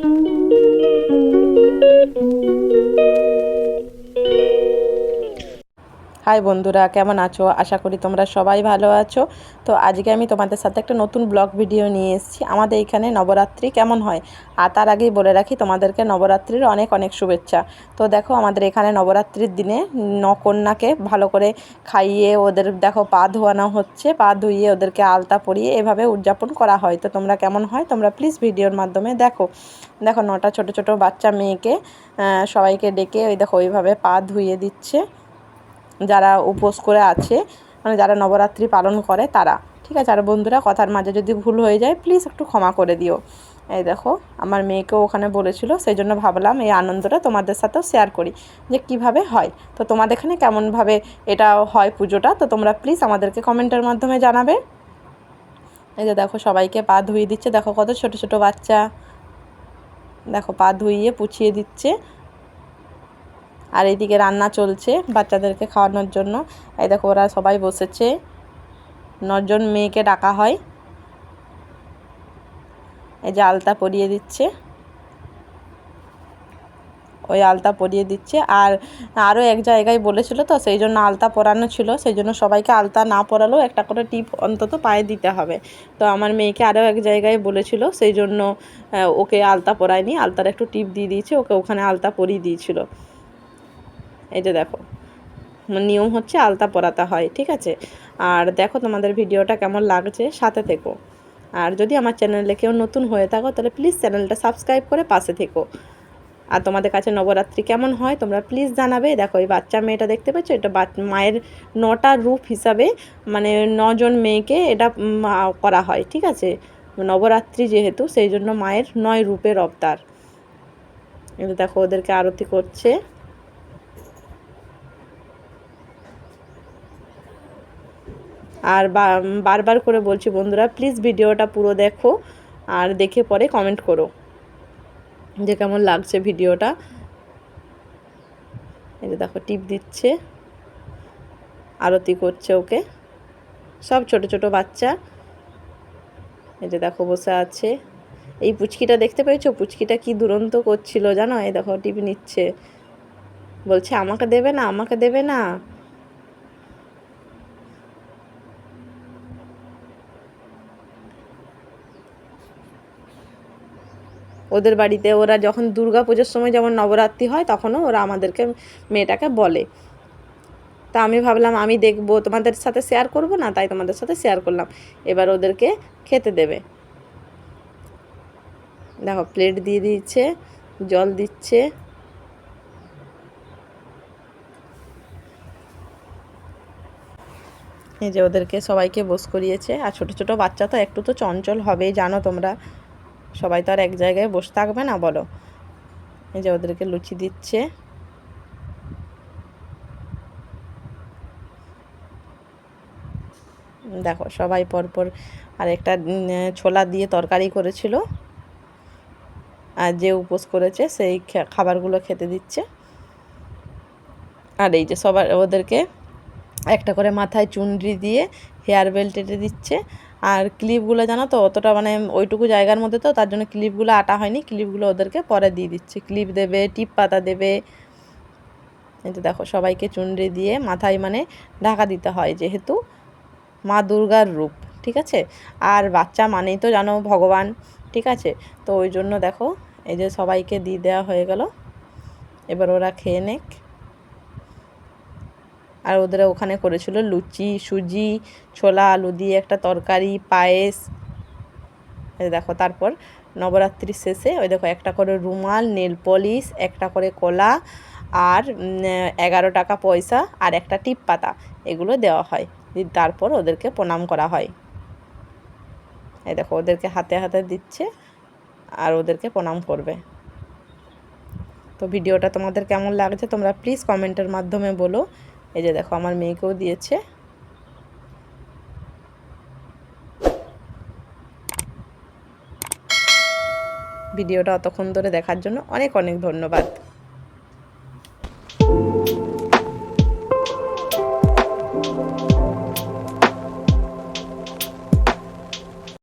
Thank you. High বন্ধুরা, কেমন আছো? আশা করি তোমরা সবাই ভালো আছো। তো আজকে আমি তোমাদের সাথে একটা নতুন ব্লগ ভিডিও নিয়ে এসেছি। আমাদের এখানে নবরাত্রি কেমন হয়? আর তার আগেই বলে রাখি, তোমাদেরকে নবরাত্রির অনেক অনেক শুভেচ্ছা। তো দেখো, আমাদের এখানে নবরাত্রির দিনে নকন্যাকে ভালো করে খাইয়ে ওদের, দেখো, পা ধোয়ানো হচ্ছে। পা ধুইয়ে ওদেরকে আলতা পরিয়ে এভাবে উদযাপন করা হয়। তো তোমরা কেমন হয়? তোমরা প্লিজ ভিডিওর মাধ্যমে দেখো। দেখো, নটা ছোট ছোট বাচ্চা মেয়েকে সবাইকে ডেকে ওই দেখো, ওইভাবে পা ধুইয়ে দিচ্ছে। যারা উপোস করে আছে মানে যারা নবরাত্রি পালন করে তারা, ঠিক আছে? আর বন্ধুরা, কথার মাঝে যদি ভুল হয়ে যায় প্লিজ একটু ক্ষমা করে দিও। এই দেখো, আমার মেয়েকেও ওখানে বলেছিল সেই জন্য ভাবলাম এই আনন্দটা তোমাদের সাথেও শেয়ার করি, যে কীভাবে হয়। তো তোমাদের এখানে কেমনভাবে এটা হয় পুজোটা? তো তোমরা প্লিজ আমাদেরকে কমেন্টের মাধ্যমে জানাবে। এই যে দেখো, সবাইকে পা ধুয়ে দিচ্ছে। দেখো কত ছোট ছোট বাচ্চা। দেখো, পা ধুইয়ে পুছিয়ে দিচ্ছে। আর এইদিকে রান্না চলছে বাচ্চাদেরকে খাওয়ানোর জন্য। এই দেখো ওরা সবাই বসেছে। নজন মেয়েকে ডাকা হয়। এই যে আলতা পরিয়ে দিচ্ছে। ওই আলতা পরিয়ে দিচ্ছে। আর আরও এক জায়গায় বলেছিল তো, সেই জন্য আলতা পরানো ছিল। সেই জন্য সবাইকে আলতা না পরালেও একটা করে টিপ অন্তত পায়ে দিতে হবে। তো আমার মেয়েকে আরও এক জায়গায় বলেছিল, সেই জন্য ওকে আলতা পরায়নি। আলতার একটু টিপ দিয়ে দিয়েছে, ওকে ওখানে আলতা পরিয়ে দিয়েছিল। এই যে দেখো, নিয়ম হচ্ছে আলতা পরাতে হয়, ঠিক আছে? আর দেখো তোমাদের ভিডিওটা কেমন লাগছে, সাথে থেকো। আর যদি আমার চ্যানেলে কেউ নতুন হয়ে থাকো, তাহলে প্লিজ চ্যানেলটা সাবস্ক্রাইব করে পাশে থেকো। আর তোমাদের কাছে নবরাত্রি কেমন হয়, তোমরা প্লিজ জানাবে। দেখো, এই বাচ্চা মেয়েটা দেখতে পাচ্ছ এটা মায়ের নটা রূপ হিসাবে মানে নজন মেয়েকে এটা করা হয়, ঠিক আছে? নবরাত্রি যেহেতু, সেই জন্য মায়ের নয় রূপের অবতার। দেখো, ওদেরকে আরতি করছে। আর বারবার করে বলছি, বন্ধুরা প্লিজ ভিডিওটা পুরো দেখো আর দেখে পরে কমেন্ট করো যে কেমন লাগছে ভিডিওটা। এই যে দেখো টিপ দিচ্ছে, আরতি করছে ওকে। সব ছোট ছোট বাচ্চা। এই যে দেখো, বসে আছে। এই পুচকিটা দেখতে পেয়েছ? পুচকিটা কি দুরন্ত করছিল, জানো? এই দেখো টিপ নিচ্ছে। বলছে, আমাকে দেবে না, আমাকে দেবে না। ওদের বাড়িতে ওরা যখন দুর্গা পুজোর সময় যেমন নবরাত্রি হয়, তখনও ওরা আমাদেরকে মেয়েটাকে বলে। তা আমি ভাবলাম, আমি দেখব, তোমাদের সাথে শেয়ার করব না? তাই তোমাদের সাথে শেয়ার করলাম। এবার ওদেরকে খেতে দেবে। দেখো প্লেট দিয়ে দিচ্ছে জল দিচ্ছে। এই যে ওদেরকে সবাইকে বস করিয়েছে। আর ছোট ছোট বাচ্চা তো একটু তো চঞ্চল হবেই, জানো তোমরা। সবাই তো আর এক জায়গায় বসে থাকবে না, বলো। এই যে ওদেরকে লুচি দিচ্ছে। দেখো, সবাই পরপর আর একটা ছোলা দিয়ে তরকারি করেছিল। আর যে উপোস করেছে, সেই খাবারগুলো খেতে দিচ্ছে। আর এই যে সবার, ওদেরকে একটা করে মাথায় চুনরি দিয়ে হেয়ার বেল্ট এটে দিচ্ছে। আর ক্লিপগুলো জানো তো, অতটা মানে ওইটুকু জায়গার মধ্যে তো, তার জন্য ক্লিপগুলো আটা হয়নি, ক্লিপগুলো ওদেরকে পরে দিয়ে দিচ্ছে। ক্লিপ দেবে, টিপ পাতা দেবে। এই তো দেখো, সবাইকে চুনরি দিয়ে মাথায় মানে ঢাকা দিতে হয়, যেহেতু মা দুর্গার রূপ, ঠিক আছে? আর বাচ্চা মানেই তো জানো ভগবান, ঠিক আছে? তো ওই জন্য দেখো, এই যে সবাইকে দিয়ে দেওয়া হয়ে গেল। এবার ওরা খেয়ে নেক। আর ওদের ওখানে করেছিল লুচি, সুজি, ছোলা, আলু দিয়ে একটা তরকারি, পায়েস। দেখো, তারপর নবরাত্রির শেষে ওই দেখো একটা করে রুমাল, নেল পলিশ, একটা করে কলা আর এগারো টাকা পয়সা আর একটা টিপ পাতা। এগুলো দেওয়া হয়। তারপর ওদেরকে প্রণাম করা হয়। এই দেখো, ওদেরকে হাতে হাতে দিচ্ছে আর ওদেরকে প্রণাম করবে। তো ভিডিওটা তোমাদের কেমন লাগছে তোমরা প্লিজ কমেন্টের মাধ্যমে বলো। এই যে দেখো আমার মেয়েকেও দিয়েছে। ভিডিওটা অতক্ষণ ধরে দেখার জন্য অনেক অনেক ধন্যবাদ।